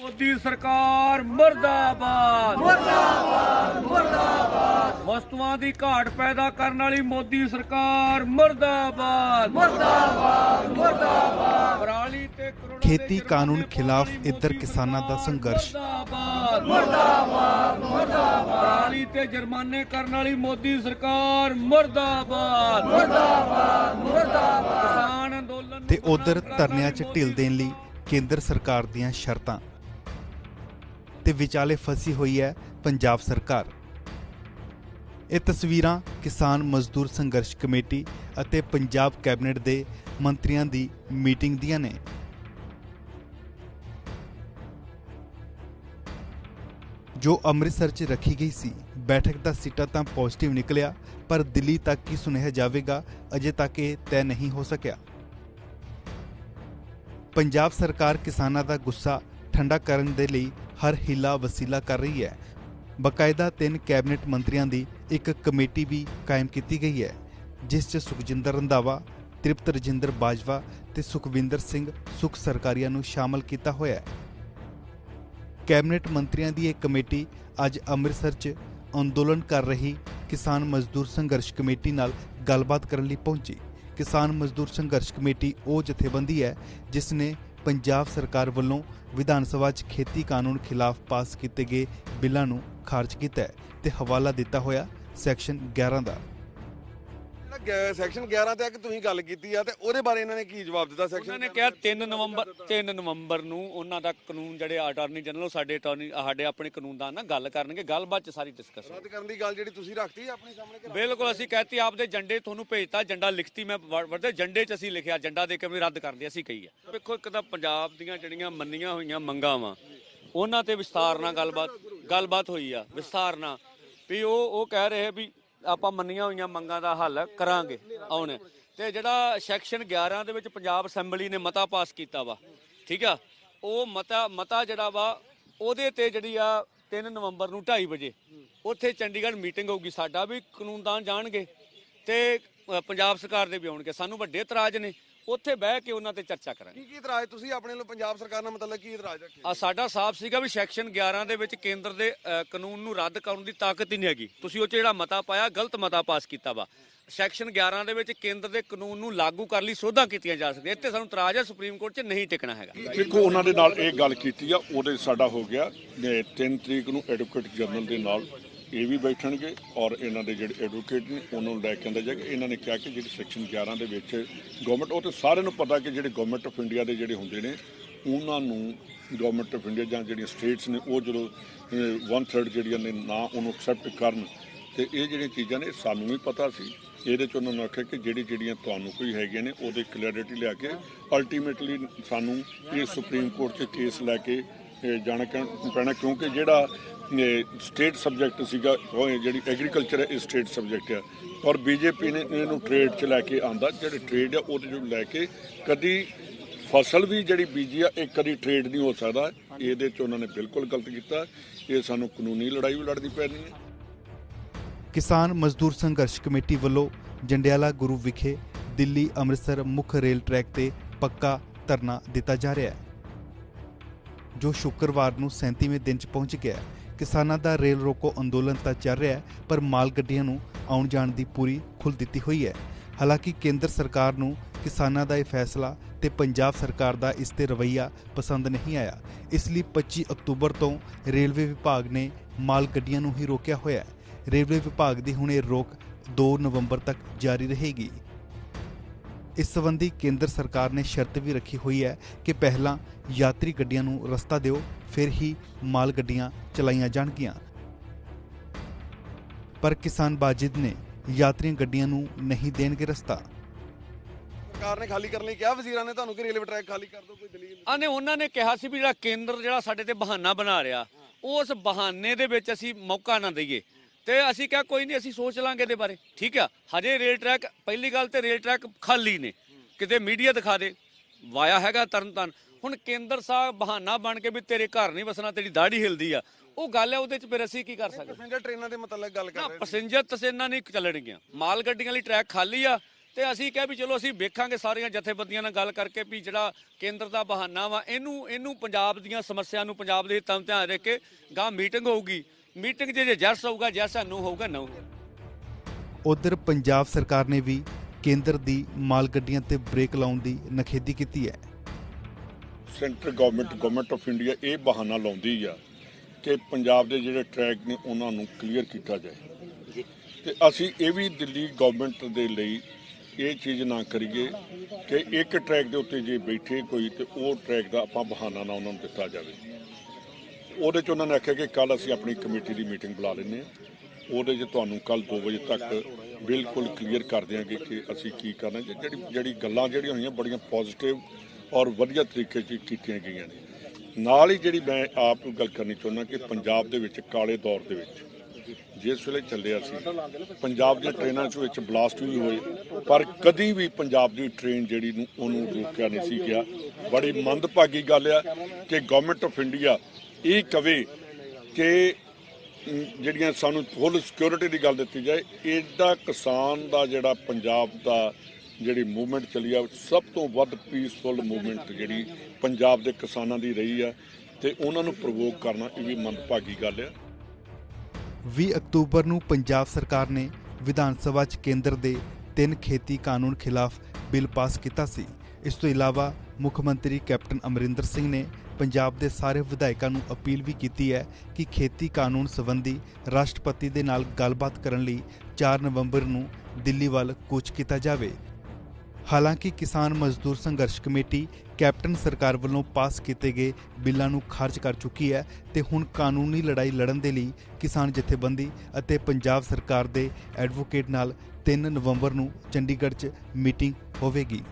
ਮੋਦੀ ਸਰਕਾਰ ਮਰਦਾਬਾਦ। ਮਰਦਾਬਾਦ ਮਰਦਾਬਾਦ। ਵਸਤੂਆਂ ਦੀ ਘਾਟ ਪੈਦਾ ਕਰਨ ਵਾਲੀ ਮੋਦੀ ਸਰਕਾਰ ਮਰਦਾਬਾਦ। ਮਰਦਾਬਾਦ ਮਰਦਾਬਾਦ। ਪਰਾਲੀ ਤੇ ਕਰੋੜਾਂ ਖੇਤੀ ਕਾਨੂੰਨ ਜੁਰਮਾਨੇ ਖਿਲਾਫ ਇੱਧਰ ਕਿਸਾਨਾਂ ਦਾ ਸੰਘਰਸ਼। ਮਰਦਾਬਾਦ। ਮਰਦਾਬਾਦ ਮਰਦਾਬਾਦ। ਪਰਾਲੀ ਤੇ ਜੁਰਮਾਨੇ ਕਰਨ ਵਾਲੀ ਮੋਦੀ ਸਰਕਾਰ ਮਰਦਾਬਾਦ। ਮਰਦਾਬਾਦ ਮਰਦਾਬਾਦ। ਕਿਸਾਨ ਅੰਦੋਲਨ ਤੇ ਉਧਰ ਧਰਨਿਆਂ 'ਚ ਢਿੱਲ ਦੇਣ ਲਈ ਕੇਂਦਰ ਸਰਕਾਰ ਦੀਆਂ ਸ਼ਰਤਾਂ। ਤੇ ਵਿਚਾਲੇ ਫਸੀ ਹੋਈ ਹੈ ਪੰਜਾਬ ਸਰਕਾਰ। ਇਹ ਤਸਵੀਰਾਂ ਕਿਸਾਨ ਮਜ਼ਦੂਰ ਸੰਘਰਸ਼ ਕਮੇਟੀ ਅਤੇ ਪੰਜਾਬ ਕੈਬਨਿਟ ਦੇ ਮੰਤਰੀਆਂ ਦੀ ਮੀਟਿੰਗ ਦੀਆਂ ਨੇ। ਜੋ ਅੰਮ੍ਰਿਤਸਰ 'ਚ ਰੱਖੀ ਗਈ ਸੀ, ਬੈਠਕ ਦਾ ਸਿੱਟਾ ਤਾਂ ਪੋਜ਼ਿਟਿਵ ਨਿਕਲਿਆ, ਪਰ ਦਿੱਲੀ ਤੱਕ ਕੀ ਸੁਣਿਆ ਜਾਵੇਗਾ, ਅਜੇ ਤੱਕ ਇਹ ਤੈਅ ਨਹੀਂ ਹੋ ਸਕਿਆ। ਪੰਜਾਬ ਸਰਕਾਰ ਕਿਸਾਨਾਂ ਦਾ ਗੁੱਸਾ ਠੰਡਾ ਕਰਨ ਦੇ ਲਈ ਹਰ ਹੀਲਾ ਵਸੀਲਾ ਕਰ ਰਹੀ ਹੈ। ਬਕਾਇਦਾ ਤਿੰਨ ਕੈਬਨਿਟ ਮੰਤਰੀਆਂ ਦੀ ਇੱਕ ਕਮੇਟੀ ਵੀ ਕਾਇਮ ਕੀਤੀ ਗਈ ਹੈ, ਜਿਸ 'ਚ ਸੁਖਜਿੰਦਰ ਰੰਧਾਵਾ, ਤ੍ਰਿਪਤ ਰਜਿੰਦਰ ਬਾਜਵਾ ਤੇ ਸੁਖਵਿੰਦਰ ਸਿੰਘ ਸੁਖ ਸਰਕਾਰੀਆ ਨੂੰ ਸ਼ਾਮਲ ਕੀਤਾ ਹੋਇਆ ਹੈ। ਕੈਬਨਿਟ ਮੰਤਰੀਆਂ ਦੀ ਇਹ ਕਮੇਟੀ ਅੱਜ ਅੰਮ੍ਰਿਤਸਰ 'ਚ ਅੰਦੋਲਨ ਕਰ ਰਹੀ ਕਿਸਾਨ ਮਜ਼ਦੂਰ ਸੰਘਰਸ਼ ਕਮੇਟੀ ਨਾਲ ਗੱਲਬਾਤ ਕਰਨ ਲਈ ਪਹੁੰਚੀ। ਕਿਸਾਨ ਮਜ਼ਦੂਰ ਸੰਘਰਸ਼ ਕਮੇਟੀ ਉਹ ਜਥੇਬੰਦੀ ਹੈ, ਜਿਸ ਨੇ ਪੰਜਾਬ ਸਰਕਾਰ ਵੱਲੋਂ ਵਿਧਾਨ ਸਭਾ 'ਚ ਖੇਤੀ ਕਾਨੂੰਨ ਖਿਲਾਫ ਪਾਸ ਕੀਤੇ ਗਏ ਬਿੱਲਾਂ ਨੂੰ ਖਾਰਜ ਕੀਤਾ ਹੈ ਤੇ ਹਵਾਲਾ ਦਿੱਤਾ ਹੋਇਆ ਸੈਕਸ਼ਨ 11 ਦਾ। ਸੈਕਸ਼ਨ 11 ਤੇ ਆ ਕਿ ਤੁਸੀਂ ਗੱਲ ਕੀਤੀ ਆ ਤੇ ਉਹਦੇ ਬਾਰੇ ਇਹਨਾਂ ਨੇ ਕੀ ਜਵਾਬ ਦਿੱਤਾ ਉਹਨਾਂ ਸੈਕਸ਼ਨ ਨੇ ਕਿਹਾ 3 ਨਵੰਬਰ 3 ਨਵੰਬਰ ਨੂੰ ਉਹਨਾਂ ਦਾ ਕਾਨੂੰਨ ਜਿਹੜੇ ਅਟਾਰਨੀ ਜਨਰਲ ਸਾਡੇ ਅਟਾਰਨੀ ਸਾਡੇ ਆਪਣੇ ਕਾਨੂੰਨ ਦਾ ਨਾ ਗੱਲ ਕਰਨਗੇ ਗੱਲਬਾਤ ਚ ਸਾਰੀ ਡਿਸਕਸ ਰੱਦ ਕਰਨ ਦੀ ਗੱਲ ਜਿਹੜੀ ਤੁਸੀਂ ਰੱਖਤੀ ਆਪਣੇ ਸਾਹਮਣੇ ਬਿਲਕੁਲ ਅਸੀਂ ਕਹਤੀ ਆਪਦੇ ਝੰਡੇ ਤੁਹਾਨੂੰ ਭੇਜਤਾ ਝੰਡਾ ਲਿਖਤੀ ਮੈਂ ਵਰਦੇ ਝੰਡੇ ਚ ਅਸੀਂ ਲਿਖਿਆ ਝੰਡਾ ਦੇ ਕੇ ਵੀ ਰੱਦ ਕਰਦੇ ਅਸੀਂ ਕਹੀ ਆ। ਵੇਖੋ ਇੱਕ ਤਾਂ ਪੰਜਾਬ ਦੀਆਂ ਜਿਹੜੀਆਂ ਮੰਨੀਆਂ ਹੋਈਆਂ ਮੰਗਾਂ ਵਾ ਉਹਨਾਂ ਤੇ ਵਿਸਥਾਰ ਨਾਲ ਗੱਲਬਾਤ ਗੱਲਬਾਤ ਹੋਈ ਆ ਵਿਸਥਾਰ ਨਾਲ। ਵੀ ਉਹ ਉਹ ਕਹਿ ਰਹੇ ਵੀ ਆਪਾਂ ਮੰਨੀਆਂ ਹੋਈਆਂ ਮੰਗਾਂ ਦਾ ਹੱਲ ਕਰਾਂਗੇ ਆਉਣ। ਤੇ ਜਿਹੜਾ ਸੈਕਸ਼ਨ 11 ਦੇ ਵਿੱਚ ਪੰਜਾਬ ਅਸੈਂਬਲੀ ਨੇ ਮਤਾ ਪਾਸ ਕੀਤਾ ਵਾ, ਠੀਕ ਆ? ਉਹ ਮਤਾ ਮਤਾ ਜਿਹੜਾ ਵਾ, ਉਹਦੇ ਤੇ ਜਿਹੜੀ ਆ 3 ਨਵੰਬਰ ਨੂੰ 2:30 ਵਜੇ ਉੱਥੇ ਚੰਡੀਗੜ੍ਹ ਮੀਟਿੰਗ ਹੋਊਗੀ। ਸਾਡਾ ਵੀ ਕਾਨੂੰਨਦਾਨ ਜਾਣਗੇ ਤੇ ਪੰਜਾਬ ਸਰਕਾਰ ਦੇ ਵੀ ਆਉਣਗੇ। ਸਾਨੂੰ ਵੱਡੇ ਇਤਰਾਜ਼ ਨੇ। ਉੱਥੇ ਬਹਿ ਕੇ ਉਹਨਾਂ ਤੇ ਚਰਚਾ ਕਰਾਂਗੇ। ਕੀ ਕੀ ਇਤਰਾਜ਼? ਤੁਸੀਂ ਆਪਣੇ ਵੱਲੋਂ ਪੰਜਾਬ ਸਰਕਾਰ ਨਾਲ ਮਤਲਬ ਕੀ ਇਤਰਾਜ਼ ਰੱਖੇ? ਆ ਸਾਡਾ ਸਾਫ਼ ਸੀਗਾ ਵੀ ਸੈਕਸ਼ਨ 11 ਦੇ ਵਿੱਚ ਕੇਂਦਰ ਦੇ ਅ, ਕਾਨੂੰਨ ਨੂੰ ਰੱਦ ਕਰਨ ਦੀ ਤਾਕਤ ਹੀ ਨਹੀਂ ਹੈਗੀ। ਤੁਸੀਂ ਉਹ 'ਚ ਜਿਹੜਾ ਮਤਾ ਪਾਇਆ ਗਲਤ ਮਤਾ ਪਾਸ ਕੀਤਾ ਵਾ। ਸੈਕਸ਼ਨ 11 ਦੇ ਵਿੱਚ ਕੇਂਦਰ ਦੇ ਕਾਨੂੰਨ ਨੂੰ ਲਾਗੂ ਕਰਨ ਲਈ ਸੋਧਾਂ ਕੀਤੀਆਂ ਜਾ ਸਕਦੀਆਂ। ਇੱਥੇ ਸਾਨੂੰ ਇਤਰਾਜ਼ ਹੈ ਸੁਪਰੀਮ ਕੋਰਟ 'ਚ ਨਹੀਂ ਟਿਕਣਾ ਹੈਗਾ। ਦੇਖੋ ਉਹਨਾਂ ਦੇ ਨਾਲ ਇਹ ਗੱਲ ਕੀਤੀ ਆ ਉਹਦੇ ਸਾਡਾ ਹੋ ਗਿਆ। 3 ਤਰੀਕ ਨੂੰ ਐਡਵੋਕੇਟ ਜਨਰਲ ਦੇ ਨਾਲ ਇਹ ਵੀ ਬੈਠਣਗੇ ਔਰ ਇਹਨਾਂ ਦੇ ਜਿਹੜੇ ਐਡਵੋਕੇਟ ਨੇ, ਉਹਨਾਂ ਨੂੰ ਲੈ ਕੇ ਆਂਦਾ ਜਾਏਗਾ। ਇਹਨਾਂ ਨੇ ਕਿਹਾ ਕਿ ਜਿਹੜੀ ਸੈਕਸ਼ਨ 11 ਦੇ ਵਿੱਚ ਗਵਰਨਮੈਂਟ ਉਹ ਤੇ ਸਾਰਿਆਂ ਨੂੰ ਪਤਾ ਕਿ ਜਿਹੜੇ ਗਵਰਨਮੈਂਟ ਆਫ ਇੰਡੀਆ ਦੇ ਜਿਹੜੇ ਹੁੰਦੇ ਨੇ, ਉਹਨਾਂ ਨੂੰ ਗਵਰਨਮੈਂਟ ਆਫ ਇੰਡੀਆ ਜਾਂ ਜਿਹੜੀਆਂ ਸਟੇਟਸ ਨੇ, ਉਹ ਜਦੋਂ 1/3 ਜਿਹੜੀਆਂ ਨੇ ਨਾ ਉਹਨੂੰ ਐਕਸੈਪਟ ਕਰਨ। ਤੇ ਇਹ ਜਿਹੜੀਆਂ ਚੀਜ਼ਾਂ ਨੇ ਸਾਨੂੰ ਵੀ ਪਤਾ ਸੀ। ਇਹਦੇ ਚ ਉਹਨਾਂ ਨੇ ਆਖਿਆ ਕਿ ਜਿਹੜੀ ਜਿਹੜੀਆਂ ਤੁਹਾਨੂੰ ਕੋਈ ਹੈਗੀਆਂ ਨੇ, ਉਹਦੇ ਕਲੈਰਿਟੀ ਲਿਆ ਕੇ ਅਲਟੀਮੇਟਲੀ ਸਾਨੂੰ ਇਹ ਸੁਪਰੀਮ ਕੋਰਟ 'ਚ ਕੇਸ ਲੈ ਕੇ ਜਾਣਾ ਕਿ- ਪੈਣਾ ਕਿਉਂਕਿ ਜਿਹੜਾ ਸਟੇਟ ਸਬਜੈਕਟ ਸੀਗਾ ਜਿਹੜੀ ਐਗਰੀਕਲਚਰ ਹੈ, ਇਹ ਸਟੇਟ ਸਬਜੈਕਟ ਹੈ। ਔਰ ਬੀਜੇਪੀ ਨੇ ਇਹਨੂੰ ਟ੍ਰੇਡ 'ਚ ਲੈ ਕੇ ਆਂਦਾ, ਜਿਹੜੇ ਟ੍ਰੇਡ ਆ, ਉਹਦੇ 'ਚ ਲੈ ਕੇ ਕਦੀ ਫਸਲ ਵੀ ਜਿਹੜੀ ਬੀਜੀ ਆ, ਇਹ ਕਦੀ ਟ੍ਰੇਡ ਨਹੀਂ ਹੋ ਸਕਦਾ। ਇਹਦੇ 'ਚ ਉਹਨਾਂ ਨੇ ਬਿਲਕੁਲ ਗਲਤ ਕੀਤਾ। ਇਹ ਸਾਨੂੰ ਕਾਨੂੰਨੀ ਲੜਾਈ ਵੀ ਲੜਨੀ ਪੈਣੀ ਹੈ। ਕਿਸਾਨ ਮਜ਼ਦੂਰ ਸੰਘਰਸ਼ ਕਮੇਟੀ ਵੱਲੋਂ ਜੰਡਿਆਲਾ ਗੁਰੂ ਵਿਖੇ ਦਿੱਲੀ ਅੰਮ੍ਰਿਤਸਰ ਮੁੱਖ ਰੇਲ ਟਰੈਕ ਤੇ ਪੱਕਾ ਧਰਨਾ ਦਿੱਤਾ ਜਾ ਰਿਹਾ ਹੈ। ਜੋ ਸ਼ੁੱਕਰਵਾਰ ਨੂੰ 37ਵੇਂ ਦਿਨ 'ਚ ਪਹੁੰਚ ਗਿਆ ਕਿਸਾਨਾਂ ਦਾ ਰੇਲ ਰੋਕੋ ਅੰਦੋਲਨ ਤਾਂ ਚੱਲ ਰਿਹਾ ਹੈ, ਪਰ ਮਾਲ ਗੱਡੀਆਂ ਨੂੰ ਆਉਣ ਜਾਣ ਦੀ ਪੂਰੀ ਖੁੱਲ੍ਹ ਦਿੱਤੀ ਹੋਈ ਹੈ। ਹਾਲਾਂਕਿ ਕੇਂਦਰ ਸਰਕਾਰ ਨੂੰ ਕਿਸਾਨਾਂ ਦਾ ਇਹ ਫੈਸਲਾ ਤੇ ਪੰਜਾਬ ਸਰਕਾਰ ਦਾ ਇਸ ਤੇ ਰਵੱਈਆ ਪਸੰਦ ਨਹੀਂ ਆਇਆ। ਇਸ ਲਈ 25 ਅਕਤੂਬਰ ਤੋਂ ਰੇਲਵੇ ਵਿਭਾਗ ਨੇ ਮਾਲ ਗੱਡੀਆਂ ਨੂੰ ਹੀ ਰੋਕਿਆ ਹੋਇਆ ਹੈ। ਰੇਲਵੇ ਵਿਭਾਗ ਦੀ ਹੁਣ ਇਹ ਰੋਕ 2 ਨਵੰਬਰ ਤੱਕ ਜਾਰੀ ਰਹੇਗੀ। ਇਸ ਸੰਬੰਧੀ ਕੇਂਦਰ ਸਰਕਾਰ ਨੇ ਸ਼ਰਤ ਵੀ ਰੱਖੀ ਹੋਈ ਹੈ ਕਿ ਪਹਿਲਾਂ ਯਾਤਰੀ ਗੱਡੀਆਂ ਨੂੰ ਰਸਤਾ ਦਿਓ ਫਿਰ ਹੀ ਮਾਲ ਗੱਡੀਆਂ ਚਲਾਈਆਂ ਜਾਣਗੀਆਂ। ਪਰ ਕਿਸਾਨ ਬਾਜਿਦ ਨੇ ਯਾਤਰੀ ਗੱਡੀਆਂ ਨੂੰ ਨਹੀਂ ਦੇਣਗੇ ਰਸਤਾ। ਸਰਕਾਰ ਨੇ ਖਾਲੀ ਕਰਨ ਲਈ ਕਿਹਾ ਵਜ਼ੀਰਾਂ ਨੇ ਤੁਹਾਨੂੰ ਕਿ ਰੇਲਵੇ ਟਰੈਕ ਖਾਲੀ ਕਰ ਦਿਓ ਕੋਈ ਦਲੀਲ ਆਨੇ ਉਹਨਾਂ ਨੇ ਕਿਹਾ ਸੀ ਵੀ ਜਿਹੜਾ ਕੇਂਦਰ ਜਿਹੜਾ ਸਾਡੇ ਤੇ ਬਹਾਨਾ ਬਣਾ ਰਿਹਾ ਉਸ ਬਹਾਨੇ ਦੇ ਵਿੱਚ ਅਸੀਂ ਮੌਕਾ ਨਾ ਦਈਏ। ਤੇ ਅਸੀਂ ਕਿਹਾ ਕੋਈ ਨਹੀਂ ਅਸੀਂ ਸੋਚ ਲਾਂਗੇ ਇਹਦੇ ਬਾਰੇ। ਠੀਕ ਆ। ਹਜੇ ਰੇਲ ਟਰੈਕ ਪਹਿਲੀ ਗੱਲ ਤੇ ਰੇਲ ਟਰੈਕ ਖਾਲੀ ਨੇ। ਕਿਤੇ ਮੀਡੀਆ ਦਿਖਾ ਦੇ। ਵਾਇਆ ਹੈਗਾ ਤਰਨਤਨ ਹੁਣ ਕੇਂਦਰ ਸਾਹਿਬ ਬਹਾਨਾ ਬਣ ਕੇ ਵੀ ਤੇਰੇ ਘਰ ਨਹੀਂ ਵਸਣਾ ਤੇਰੀ ਦਾੜੀ ਹਿਲਦੀ ਆ। ਉਹ ਗੱਲ ਹੈ ਉਹਦੇ ਚ ਫਿਰ ਅਸੀਂ ਕੀ ਕਰ ਸਕਦੇ? ਪੈਸੇਂਜਰ ਟ੍ਰੇਨਾਂ ਦੇ ਮਤਲਬ ਗੱਲ ਕਰ ਰਹੇ ਪੈਸੇਂਜਰ ਤਸੇਨਾ ਨਹੀਂ ਚੱਲਣਗੀਆਂ। ਮਾਲ ਗੱਡੀਆਂ ਲਈ ਟਰੈਕ ਖਾਲੀ ਆ। ਤੇ ਅਸੀਂ ਕਿਹਾ ਵੀ ਚਲੋ ਅਸੀਂ ਵੇਖਾਂਗੇ ਸਾਰੀਆਂ ਜਥੇਬੰਦੀਆਂ ਨਾਲ ਗੱਲ ਕਰਕੇ ਵੀ ਜਿਹੜਾ ਕੇਂਦਰ ਦਾ ਬਹਾਨਾ ਵਾ ਇਹਨੂੰ ਇਹਨੂੰ ਪੰਜਾਬ ਦੀਆਂ ਸਮੱਸਿਆ ਨੂੰ ਪੰਜਾਬ ਦੇ ਹਿੱਤਾਂ ਨੂੰ ਧਿਆਨ ਰੱਖ ਕੇ ਗਾਂ ਮੀਟਿੰਗ ਹੋਊਗੀ। ਮੀਟਿੰਗ 'ਚ ਜੇ ਜੈਸ ਹੋਊਗਾ ਜੈਸਾ ਨੋ ਹੋਊਗਾ ਨੋ ਉਧਰ ਪੰਜਾਬ ਸਰਕਾਰ ਨੇ ਵੀ ਕੇਂਦਰ ਦੀ ਮਾਲ ਗੱਡੀਆਂ ਤੇ ਬ੍ਰੇਕ ਲਾਉਣ ਦੀ ਨਖੇਦੀ ਕੀਤੀ ਹੈ। Centre government government of India ਇਹ ਬਹਾਨਾ ਲਾਉਂਦੀ ਆ ਕਿ ਪੰਜਾਬ ਦੇ ਜਿਹੜੇ ਟਰੈਕ ਨੇ ਉਹਨਾਂ ਨੂੰ ਕਲੀਅਰ ਕੀਤਾ ਜਾਏ। ਤੇ ਅਸੀਂ ਇਹ ਵੀ ਦਿੱਲੀ ਗਵਰਨਮੈਂਟ ਦੇ ਲਈ ਇਹ ਚੀਜ਼ ਨਾ ਕਰੀਏ ਕਿ ਇੱਕ ਟਰੈਕ ਦੇ ਉੱਤੇ ਜੇ ਬੈਠੇ ਕੋਈ ਤੇ ਉਹ ਟਰੈਕ ਦਾ ਆਪਾਂ ਬਹਾਨਾ ਨਾ ਉਹਨਾਂ ਨੂੰ ਦਿੱਤਾ ਜਾਵੇ। ਉਹਦੇ 'ਚ ਉਹਨਾਂ ਨੇ ਆਖਿਆ ਕਿ ਕੱਲ ਅਸੀਂ ਆਪਣੀ ਕਮੇਟੀ ਦੀ ਮੀਟਿੰਗ ਬੁਲਾ ਲੈਂਦੇ ਹਾਂ। ਉਹਦੇ 'ਚ ਤੁਹਾਨੂੰ ਕੱਲ 2 ਵਜੇ ਤੱਕ ਬਿਲਕੁਲ ਕਲੀਅਰ ਕਰ ਦਿਆਂਗੇ ਕਿ ਅਸੀਂ ਕੀ ਕਰਨਾ। ਜੇ- ਜਿਹੜੀ ਜਿਹੜੀ ਗੱਲਾਂ ਜਿਹੜੀਆਂ ਹੋਈਆਂ ਬੜੀਆਂ ਪੋਜ਼ਿਟਿਵ ਔਰ ਵਧੀਆ ਤਰੀਕੇ 'ਚ ਕੀਤੀਆਂ ਗਈਆਂ ਨੇ। ਨਾਲ ਹੀ ਜਿਹੜੀ ਮੈਂ ਆਪ ਨੂੰ ਗੱਲ ਕਰਨੀ ਚਾਹੁੰਦਾ ਕਿ ਪੰਜਾਬ ਦੇ ਵਿੱਚ ਕਾਲੇ ਦੌਰ ਦੇ ਵਿੱਚ ਜਿਸ ਵੇਲੇ ਚੱਲਿਆ ਸੀ, ਪੰਜਾਬ ਦੀਆਂ ਟ੍ਰੇਨਾਂ 'ਚ ਵਿੱਚ ਬਲਾਸਟ ਵੀ ਹੋਏ, ਪਰ ਕਦੀ ਵੀ ਪੰਜਾਬ ਦੀ ਟ੍ਰੇਨ ਜਿਹੜੀ ਨੂੰ ਉਹਨੂੰ ਰੋਕਿਆ ਨਹੀਂ ਸੀ ਗਿਆ। ਬੜੀ ਮੰਦਭਾਗੀ ਗੱਲ ਆ ਕਿ ਗਵਰਨਮੈਂਟ ਆਫ ਇੰਡੀਆ ਇਹ ਕਵੇ ਕਿ ਜਿਹੜੀਆਂ ਸਾਨੂੰ ਫੁੱਲ ਸਿਕਿਉਰਿਟੀ ਦੀ ਗੱਲ ਦਿੱਤੀ ਜਾਏ, ਇਹਦਾ ਕਿਸਾਨ ਦਾ ਜਿਹੜਾ ਪੰਜਾਬ ਦਾ ਜਿਹੜੀ ਮੂਵਮੈਂਟ ਚੱਲੀ ਆ ਸਭ ਤੋਂ ਵੱਧ ਪੀਸਫੁਲ ਮੂਵਮੈਂਟ ਜਿਹੜੀ ਪੰਜਾਬ ਦੇ ਕਿਸਾਨਾਂ ਦੀ ਰਹੀ ਆ ਤੇ ਉਹਨਾਂ ਨੂੰ ਪ੍ਰਵੋਕ ਕਰਨਾ, ਇਹ ਵੀ ਮੰਦਭਾਗੀ ਗੱਲ ਆ। 20 ਅਕਤੂਬਰ ਨੂੰ ਪੰਜਾਬ ਸਰਕਾਰ ਨੇ ਵਿਧਾਨ ਸਭਾ 'ਚ ਕੇਂਦਰ ਦੇ ਤਿੰਨ ਖੇਤੀ ਕਾਨੂੰਨ ਖਿਲਾਫ ਬਿੱਲ ਪਾਸ ਕੀਤਾ ਸੀ। ਇਸ ਤੋਂ ਇਲਾਵਾ ਮੁੱਖ ਮੰਤਰੀ ਕੈਪਟਨ ਅਮਰਿੰਦਰ ਸਿੰਘ ਨੇ ਪੰਜਾਬ ਦੇ ਸਾਰੇ ਵਿਧਾਇਕਾਂ ਨੂੰ ਅਪੀਲ ਵੀ ਕੀਤੀ ਹੈ ਕਿ ਖੇਤੀ ਕਾਨੂੰਨ ਸੰਬੰਧੀ ਰਾਸ਼ਟਰਪਤੀ ਦੇ ਨਾਲ ਗੱਲਬਾਤ ਕਰਨ ਲਈ 4 ਨਵੰਬਰ ਨੂੰ ਦਿੱਲੀ ਵੱਲ ਕੂਚ ਕੀਤਾ ਜਾਵੇ। ਹਾਲਾਂਕਿ ਕਿਸਾਨ ਮਜ਼ਦੂਰ ਸੰਘਰਸ਼ ਕਮੇਟੀ ਕੈਪਟਨ ਸਰਕਾਰ ਵੱਲੋਂ ਪਾਸ ਕੀਤੇ ਗਏ ਬਿੱਲਾਂ ਨੂੰ ਖਾਰਜ ਕਰ ਚੁੱਕੀ ਹੈ ਤੇ ਹੁਣ ਕਾਨੂੰਨੀ ਲੜਾਈ ਲੜਨ ਦੇ ਲਈ ਕਿਸਾਨ ਜਥੇਬੰਦੀ ਅਤੇ ਪੰਜਾਬ ਸਰਕਾਰ ਦੇ ਐਡਵੋਕੇਟ ਨਾਲ 3 ਨਵੰਬਰ ਨੂੰ ਚੰਡੀਗੜ੍ਹ 'ਚ ਮੀਟਿੰਗ ਹੋਵੇਗੀ।